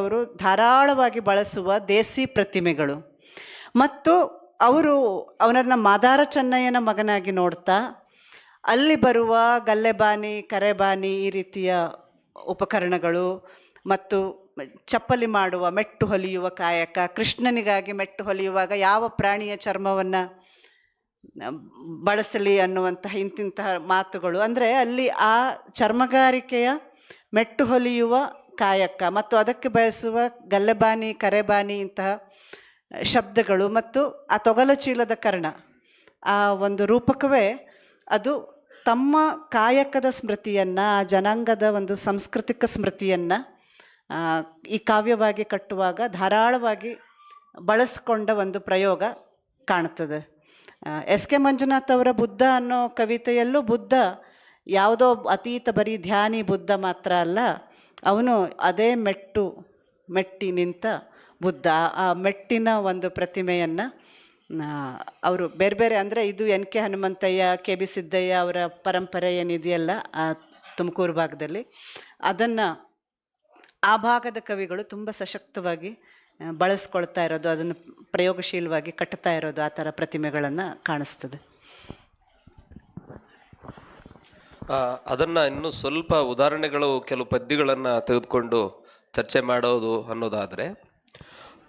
ಅವರು ಧಾರಾಳವಾಗಿ ಬಳಸುವ ದೇಸಿ ಪ್ರತಿಮೆಗಳು. ಮತ್ತು ಅವರು ಅವನನ್ನು ಮಾದಾರ ಚೆನ್ನಯ್ಯನ ಮಗನಾಗಿ ನೋಡ್ತಾ, ಅಲ್ಲಿ ಬರುವ ಗಲ್ಲೆಬಾನಿ, ಕರೆಬಾನಿ ಈ ರೀತಿಯ ಉಪಕರಣಗಳು ಮತ್ತು ಚಪ್ಪಲಿ ಮಾಡುವ, ಮೆಟ್ಟು ಹೊಲಿಯುವ ಕಾಯಕ, ಕೃಷ್ಣನಿಗಾಗಿ ಮೆಟ್ಟು ಹೊಲಿಯುವಾಗ ಯಾವ ಪ್ರಾಣಿಯ ಚರ್ಮವನ್ನು ಬಳಸಲಿ ಅನ್ನುವಂತಹ ಇಂತಿಂತಹ ಮಾತುಗಳು. ಅಂದರೆ ಅಲ್ಲಿ ಆ ಚರ್ಮಗಾರಿಕೆಯ ಮೆಟ್ಟು ಹೊಲಿಯುವ ಕಾಯಕ ಮತ್ತು ಅದಕ್ಕೆ ಬಯಸುವ ಗಲ್ಲೆಬಾನಿ, ಕರೆಬಾನಿ ಇಂತಹ ಶಬ್ದಗಳು ಮತ್ತು ಆ ತೊಗಲ ಚೀಲದ ಕರ್ಣ. ಆ ಒಂದು ರೂಪಕವೇ ಅದು ತಮ್ಮ ಕಾಯಕದ ಸ್ಮೃತಿಯನ್ನು, ಆ ಜನಾಂಗದ ಒಂದು ಸಾಂಸ್ಕೃತಿಕ ಸ್ಮೃತಿಯನ್ನು ಈ ಕಾವ್ಯವಾಗಿ ಕಟ್ಟುವಾಗ ಧಾರಾಳವಾಗಿ ಬಳಸಿಕೊಂಡ ಒಂದು ಪ್ರಯೋಗ ಕಾಣ್ತದೆ. ಎಸ್ ಕೆ ಮಂಜುನಾಥ್ ಅವರ ಬುದ್ಧ ಅನ್ನೋ ಕವಿತೆಯಲ್ಲೂ ಬುದ್ಧ ಯಾವುದೋ ಅತೀತ ಬರೀ ಧ್ಯಾನಿ ಬುದ್ಧ ಮಾತ್ರ ಅಲ್ಲ ಅವನು ಅದೇ ಮೆಟ್ಟು ಮೆಟ್ಟಿ ನಿಂತ ಬುದ್ಧ. ಆ ಮೆಟ್ಟಿನ ಒಂದು ಪ್ರತಿಮೆಯನ್ನು ಅವರು ಬೇರೆ ಬೇರೆ ಅಂದರೆ ಇದು N K Hanumanthaiah, K B Siddaiah ಅವರ ಪರಂಪರೆ ಏನಿದೆಯಲ್ಲ ತುಮಕೂರು ಭಾಗದಲ್ಲಿ, ಅದನ್ನು ಆ ಭಾಗದ ಕವಿಗಳು ತುಂಬ ಸಶಕ್ತವಾಗಿ ಬಳಸ್ಕೊಳ್ತಾ ಇರೋದು, ಅದನ್ನು ಪ್ರಯೋಗಶೀಲವಾಗಿ ಕಟ್ತಾ ಇರೋದು, ಆ ಥರ ಪ್ರತಿಮೆಗಳನ್ನು ಕಾಣಿಸ್ತದೆ ಆ, ಅದನ್ನ ಇನ್ನು ಸ್ವಲ್ಪ ಉದಾಹರಣೆಗಳು, ಕೆಲವು ಪದ್ಯಗಳನ್ನು ತೆಗೆದುಕೊಂಡು ಚರ್ಚೆ ಮಾಡೋದು ಅನ್ನೋದಾದರೆ,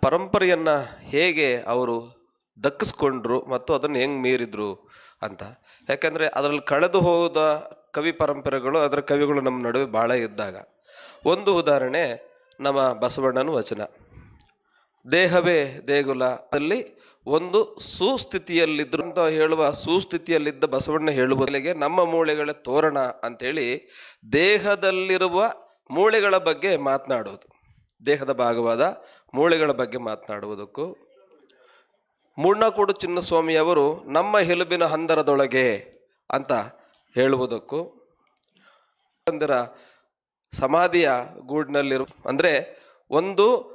ಪರಂಪರೆಯನ್ನು ಹೇಗೆ ಅವರು ದಕ್ಕಿಸ್ಕೊಂಡ್ರು ಮತ್ತು ಅದನ್ನು ಹೆಂಗೆ ಮೀರಿದ್ರು ಅಂತ. ಯಾಕೆಂದರೆ ಅದರಲ್ಲಿ ಕಳೆದು ಹೋದ ಕವಿ ಪರಂಪರೆಗಳು, ಅದರ ಕವಿಗಳು ನಮ್ಮ ನಡುವೆ ಭಾಳ ಇದ್ದಾಗ. ಒಂದು ಉದಾಹರಣೆ ನಮ್ಮ ಬಸವಣ್ಣನ ವಚನ. ದೇಹವೇ ದೇಗುಲ, ಅಲ್ಲಿ ಒಂದು ಸುಸ್ಥಿತಿಯಲ್ಲಿದ್ದರು ಅಂತ ಹೇಳುವ ಸುಸ್ಥಿತಿಯಲ್ಲಿದ್ದ ಬಸವಣ್ಣ ಹೇಳುವ ಬದಲಿಗೆ ನಮ್ಮ ಮೂಳೆಗಳ ತೋರಣ ಅಂತೇಳಿ ದೇಹದಲ್ಲಿರುವ ಮೂಳೆಗಳ ಬಗ್ಗೆ ಮಾತನಾಡೋದು. ದೇಹದ ಭಾಗವಾದ ಮೂಳೆಗಳ ಬಗ್ಗೆ ಮಾತನಾಡುವುದಕ್ಕೂ ಮೂರ್ಣಕೂಡು ಚಿನ್ನಸ್ವಾಮಿಯವರು ನಮ್ಮ ಹೆಲುಬಿನ ಹಂದರದೊಳಗೆ ಅಂತ ಹೇಳುವುದಕ್ಕೂ ಅಂದರ ಸಮಾಧಿಯ ಗೂಡಿನಲ್ಲಿರು ಅಂದರೆ ಒಂದು